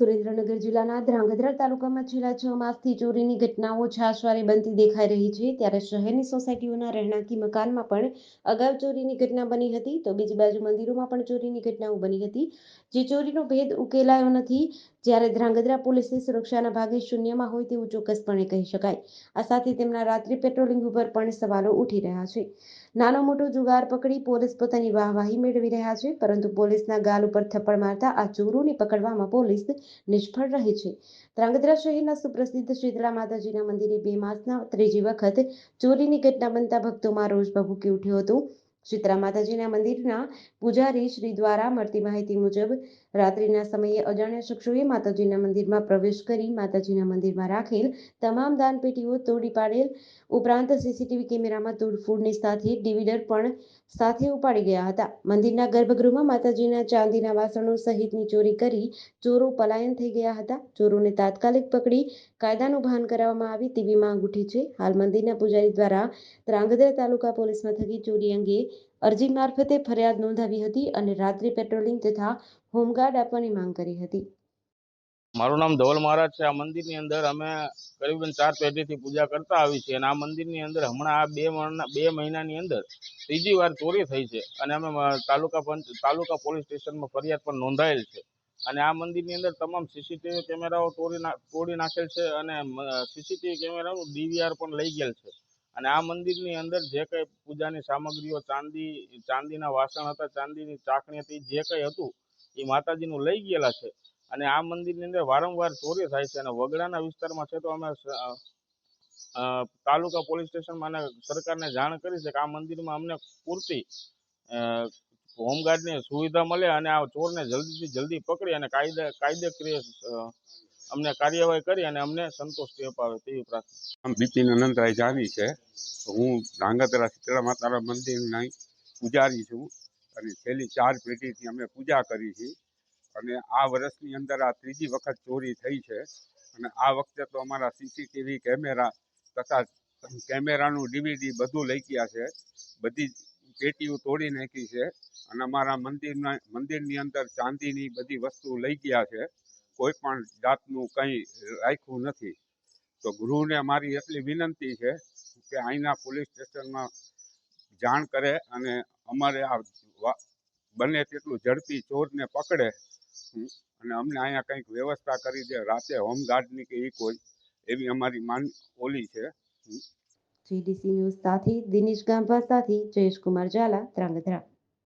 સુરેન્દ્રનગર જિલ્લાના ધ્રાંગધ્રા તાલુકામાં છેલ્લા છ માસથી ચોરીની ઘટનાઓ છાશવારે બનતી દેખાઈ રહી છે. ત્યારે શહેરની સોસાયટીઓના રહેણાંકી મકાનમાં પણ અગાઉ ચોરીની ઘટના બની હતી. તો બીજી બાજુ મંદિરોમાં પણ ચોરીની ઘટનાઓ બની હતી. જે ચોરીનો ભેદ ઉકેલાયો નથી. જ્યારે ધ્રાંગધ્રા પોલીસની સુરક્ષાના ભાગે શૂન્યમાં હોય તેવું ચોક્કસપણે કહી શકાય. આ સાથે તેમના રાત્રિ પેટ્રોલિંગ ઉપર પણ સવાલો ઉઠી રહ્યા છે. નાનો મોટો જુગાર પકડી પોલીસ પોતાની વાહવાહી મેળવી રહ્યા છે, પરંતુ પોલીસના ગાલ ઉપર થપ્પડ મારતા આ ચોરોને પકડવામાં પોલીસ નિષ્ફળ રહે છે. ધ્રાંગધ્રા શહેરના સુપ્રસિદ્ધ શીતળા માતાજીના મંદિરે બે માસના ત્રીજી વખત ચોરીની ઘટના બનતા ભક્તોમાં રોષ ભભૂકી ઉઠ્યો હતો. શીતળા માતાજીના મંદિરના પૂજારી શ્રી દ્વારા મળતી માહિતી મુજબ રાત્રિના સમયે અજાણ્યા શખ્સોએ માતાજીના મંદિરમાં પ્રવેશ કરી માતાજીના મંદિરમાં રાખેલ તમામ દાનપેટીઓ તોડી પાડેલ. ઉપરાંત સીસીટીવી કેમેરામાં તોડફોડની સાથે ડિવિડર પણ સાથે ઉપાડી ગયા હતા. મંદિરના ગર્ભગૃહમાં માતાજીના ચાંદીના વાસણો સહિતની ચોરી કરી ચોરો પલાયન થઈ ગયા હતા. ચોરોને તાત્કાલિક પકડી કાયદાનું ભાન કરાવવામાં આવે તેવી માંગ ઉઠી છે. હાલ મંદિરના પૂજારી દ્વારા ત્રાંગધ્રા તાલુકા પોલીસ મથકે ચોરી અંગે અરજી મારફતે ફરિયાદ નોંધાવી હતી અને રાત્રિ પેટ્રોલિંગ તથા હોમગાર્ડ આપવાની માંગ કરી હતી. મારું નામ ધવલ મહારાજ છે. આ મંદિરની અંદર અમે કરીબન ચાર પેઢીથી પૂજા કરતા આવી છીએ અને આ મંદિરની અંદર હમણાં આ બે બે મહિનાની અંદર ત્રીજી વાર ચોરી થઈ છે અને અમે તાલુકા પંચ, તાલુકા પોલીસ સ્ટેશનમાં ફરિયાદ પણ નોંધાયેલ છે. અને આ મંદિરની અંદર તમામ સીસીટીવી કેમેરાઓ તોડી તોડી નાખેલ છે અને સીસીટીવી કેમેરાનું ડીવીઆર પણ લઈ ગયેલ છે. અને આ મંદિરની અંદર જે કંઈ પૂજાની સામગ્રીઓ, ચાંદી, ચાંદીના વાસણ હતા, ચાંદીની ચાકણી હતી, જે કંઈ હતું, એ માતાજીનું લઈ ગયેલા છે. અને આ મંદિરની અંદર વારંવાર ચોરી થાય છે અને વગડાના વિસ્તારમાં છે તો અમે તાલુકા પોલીસ સ્ટેશનમાં અને સરકારને જાણ કરી છે કે આ મંદિરમાં અમને પૂરતી હોમગાર્ડની સુવિધા મળે અને આ ચોરને જલ્દીથી જલ્દી પકડી અને કાયદા, કાયદેકીય અમને કાર્યવાહી કરી અને અમને સંતોષથી અપાવે તેવી પ્રાર્થના. બિપિન અનંતરાય જાની છે. હું ધ્રાંગધ્રા શીતળા માતાના મંદિરની પૂજારી છું અને છેલ્લી ચાર પેઢીથી અમે પૂજા કરી છે અને આ વર્ષની અંદર આ ત્રીજી વખત ચોરી થઈ છે. અને આ વખતે તો અમારા સીસીટીવી કેમેરા તથા કેમેરાનું ડીવીડી બધું લઈ ગયા છે. બધી પેટીઓ તોડી નાખી છે. અને અમારા મંદિરના, મંદિરની અંદર ચાંદીની બધી વસ્તુ લઈ ગયા છે. કોઈ પણ જાતનું કંઈ રાખ્યું નથી. તો ગૃહને મારી એટલી વિનંતી છે કે અહીંના પોલીસ સ્ટેશનમાં જાણ કરે અને અમારે આ બને તેટલું ઝડપી ચોરને પકડે. અને અમને અહીંયા કંઈક વ્યવસ્થા કરી દે. રાતે હોમગાર્ડની કે એ કોઈ, એવી અમારી માન, ઓલી છે. જીડીસી ન્યૂઝ સાથે દિનેશ ગાંભા સાથે જયેશ કુમાર ઝાલા, ધ્રાંગધ્રા.